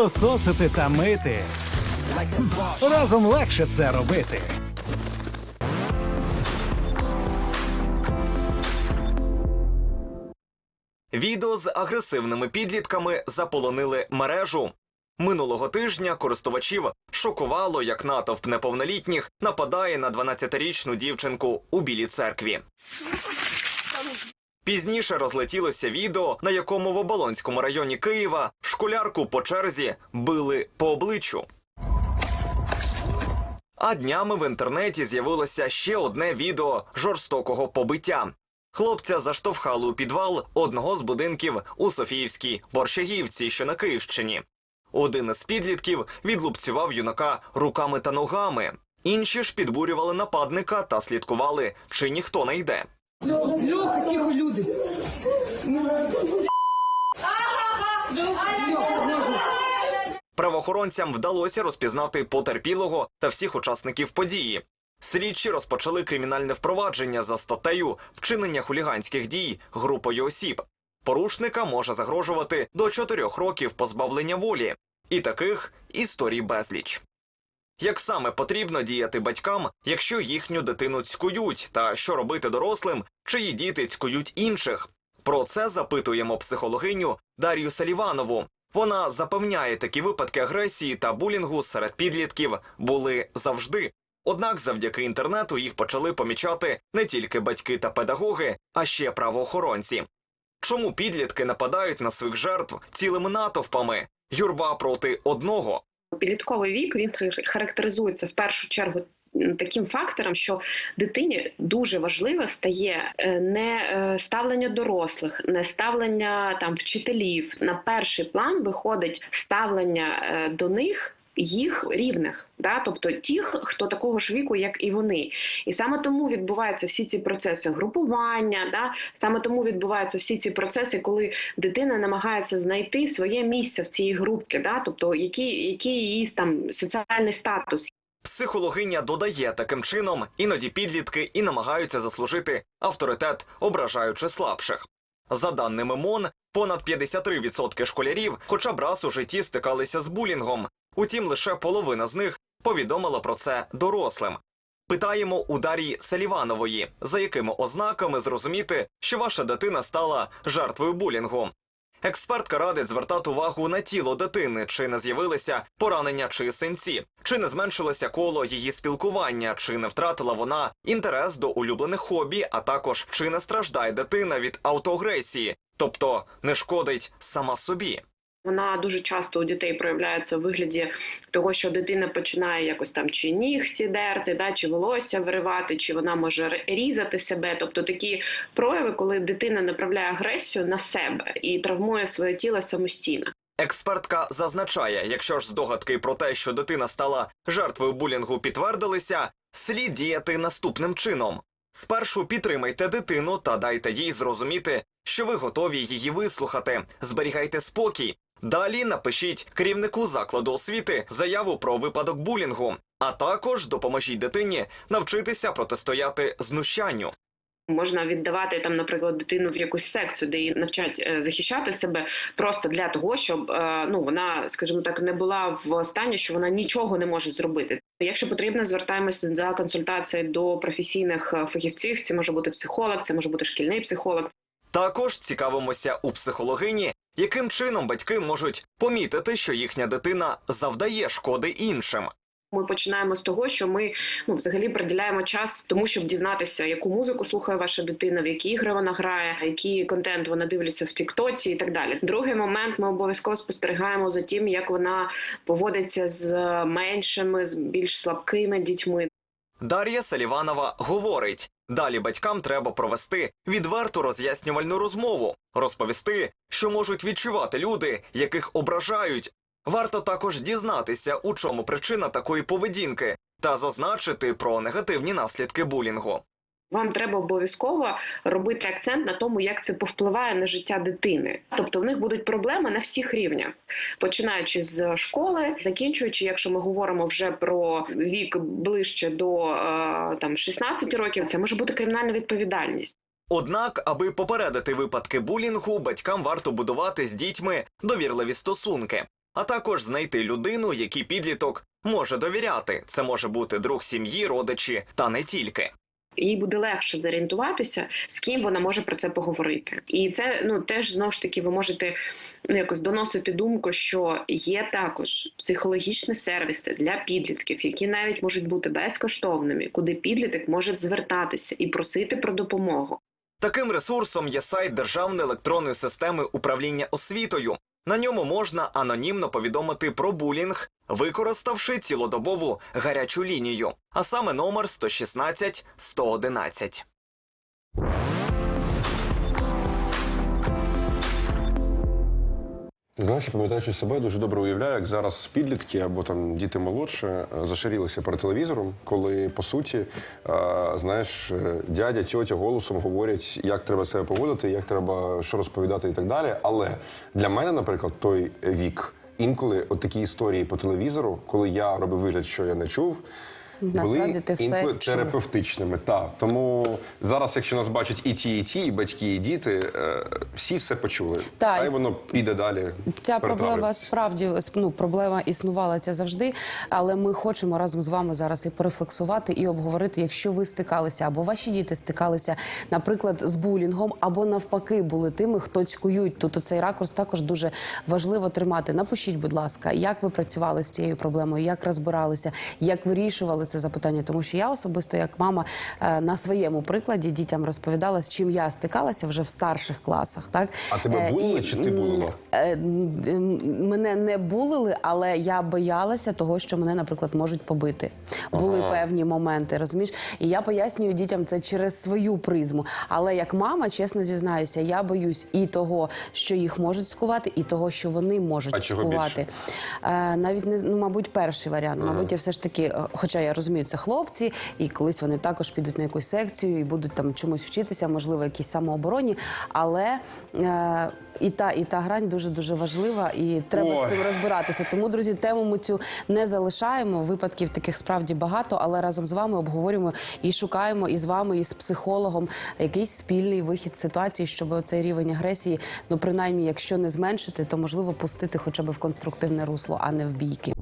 пилососити та мити. Разом легше це робити. Відео з агресивними підлітками заполонили мережу. Минулого тижня користувачів шокувало, як натовп неповнолітніх нападає на 12-річну дівчинку у білій церкві. Пізніше розлетілося відео, на якому в Оболонському районі Києва школярку по черзі били по обличчю. А днями в інтернеті з'явилося ще одне відео жорстокого побиття. Хлопця заштовхали у підвал одного з будинків у Софіївській Борщагівці, що на Київщині. Один із підлітків відлупцював юнака руками та ногами. Інші ж підбурювали нападника та слідкували, чи ніхто не йде. Льоха, тихо, люди. Правоохоронцям вдалося розпізнати потерпілого та всіх учасників події. Слідчі розпочали кримінальне впровадження за статтею вчинення хуліганських дій групою осіб. Порушника може загрожувати до 4 років позбавлення волі. І таких історій безліч. Як саме потрібно діяти батькам, якщо їхню дитину цькують, та що робити дорослим, чиї діти цькують інших? Про це запитуємо психологиню Дар'ю Саліванову. Вона запевняє, такі випадки агресії та булінгу серед підлітків були завжди. Однак завдяки інтернету їх почали помічати не тільки батьки та педагоги, а ще правоохоронці. Чому підлітки нападають на своїх жертв цілими натовпами? Юрба проти одного. Підлітковий вік він хар- характеризується в першу чергу. Таким фактором, що дитині дуже важливе стає е, не е, ставлення дорослих, не ставлення там вчителів. На перший план виходить ставлення е, до них їх рівних, да? тобто тих, хто такого ж віку, як і вони. І саме тому відбуваються всі ці процеси групування, да? саме тому відбуваються всі ці процеси, коли дитина намагається знайти своє місце в цій групці, да? тобто який, який її там соціальний статус. Психологиня додає таким чином, іноді підлітки і намагаються заслужити авторитет, ображаючи слабших. За даними МОН, понад 53% школярів хоча б раз у житті стикалися з булінгом. Утім, лише половина з них повідомила про це дорослим. Питаємо у Дар'ї Саліванової, за якими ознаками зрозуміти, що ваша дитина стала жертвою булінгу. Експертка радить звертати увагу на тіло дитини, чи не з'явилися поранення чи синці, чи не зменшилося коло її спілкування, чи не втратила вона інтерес до улюблених хобі, а також чи не страждає дитина від автоагресії, тобто не шкодить сама собі. Вона дуже часто у дітей проявляється в вигляді того, що дитина починає якось там чи нігті дерти, да, чи волосся виривати, чи вона може різати себе. Тобто такі прояви, коли дитина направляє агресію на себе і травмує своє тіло самостійно. Експертка зазначає, якщо ж здогадки про те, що дитина стала жертвою булінгу, підтвердилися, слід діяти наступним чином. Спершу підтримайте дитину та дайте їй зрозуміти, що ви готові її вислухати. Зберігайте спокій. Далі напишіть керівнику закладу освіти заяву про випадок булінгу, а також допоможіть дитині навчитися протистояти знущанню. Можна віддавати там, наприклад, дитину в якусь секцію, де її навчать е, захищати себе, просто для того, щоб е, ну вона, скажімо так, не була в стані, що вона нічого не може зробити. Якщо потрібно, звертаємося за консультацією до професійних е, фахівців. Це може бути психолог, це може бути шкільний психолог. Також цікавимося у психологині, яким чином батьки можуть помітити, що їхня дитина завдає шкоди іншим. Ми починаємо з того, що ми ну взагалі приділяємо час тому, щоб дізнатися, яку музику слухає ваша дитина, в які ігри вона грає, який контент вона дивиться в Тіктоці і так далі. Другий момент ми обов'язково спостерігаємо за тим, як вона поводиться з меншими, з більш слабкими дітьми. Дар'я Саліванова говорить: далі батькам треба провести відверту роз'яснювальну розмову, розповісти, що можуть відчувати люди, яких ображають. Варто також дізнатися, у чому причина такої поведінки, та зазначити про негативні наслідки булінгу. Вам треба обов'язково робити акцент на тому, як це повпливає на життя дитини. Тобто в них будуть проблеми на всіх рівнях, починаючи з школи, закінчуючи, якщо ми говоримо вже про вік ближче до е, там 16 років, це може бути кримінальна відповідальність. Однак, аби попередити випадки булінгу, батькам варто будувати з дітьми довірливі стосунки. а також знайти людину, якій підліток може довіряти. Це може бути друг сім'ї, родичі та не тільки. Їй буде легше зорієнтуватися, з ким вона може про це поговорити. І це ну теж знову ж таки ви можете ну якось доносити думку, що є також психологічні сервіси для підлітків, які навіть можуть бути безкоштовними, куди підліток може звертатися і просити про допомогу. Таким ресурсом є сайт Державної електронної системи управління освітою. На ньому можна анонімно повідомити про булінг, використавши цілодобову гарячу лінію, а саме номер 116 111. Знаєш, пам'ятаючи себе, дуже добре уявляю, як зараз підлітки або там діти молодше зашарілися перед телевізором, коли по суті, е, знаєш, е, дядя, тьотя голосом говорять, як треба себе поводити, як треба що розповідати і так далі. Але для мене, наприклад, той вік, інколи от такі історії по телевізору, коли я робив вигляд, що я не чув. Насправді були ти все інколи чув. терапевтичними. Та тому зараз, якщо нас бачать і ті, і ті, і батьки, і діти, е, всі все почули. Та, Хай воно піде далі. Ця проблема справді ну, проблема існувала ця завжди, але ми хочемо разом з вами зараз і порефлексувати і обговорити, якщо ви стикалися або ваші діти стикалися, наприклад, з булінгом, або навпаки були тими, хто цькують. Тут цей ракурс також дуже важливо тримати. Напишіть, будь ласка, як ви працювали з цією проблемою, як розбиралися, як вирішували це запитання, тому що я особисто, як мама, е, на своєму прикладі дітям розповідала, з чим я стикалася вже в старших класах. Так А тебе Е, булили чи ти булила? Е, Мене не булили, але я боялася того, що мене, наприклад, можуть побити. Були певні моменти, розумієш? І я пояснюю дітям це через свою призму. Але як мама, чесно зізнаюся, я боюсь і того, що їх можуть скувати, і того, що вони можуть А чого скувати. Е, навіть не ну, мабуть, перший варіант. Мабуть, я все ж таки, хоча я розумію, це хлопці, і колись вони також підуть на якусь секцію і будуть там чомусь вчитися, можливо, якісь самообороні. Але е, і та, і та грань дуже дуже важлива, і треба Ой. з цим розбиратися. Тому, друзі, тему ми цю не залишаємо. Випадків таких справді багато, але разом з вами обговорюємо і шукаємо і з вами, і з психологом якийсь спільний вихід з ситуації, щоб цей рівень агресії, ну принаймні, якщо не зменшити, то можливо пустити хоча б в конструктивне русло, а не в бійки.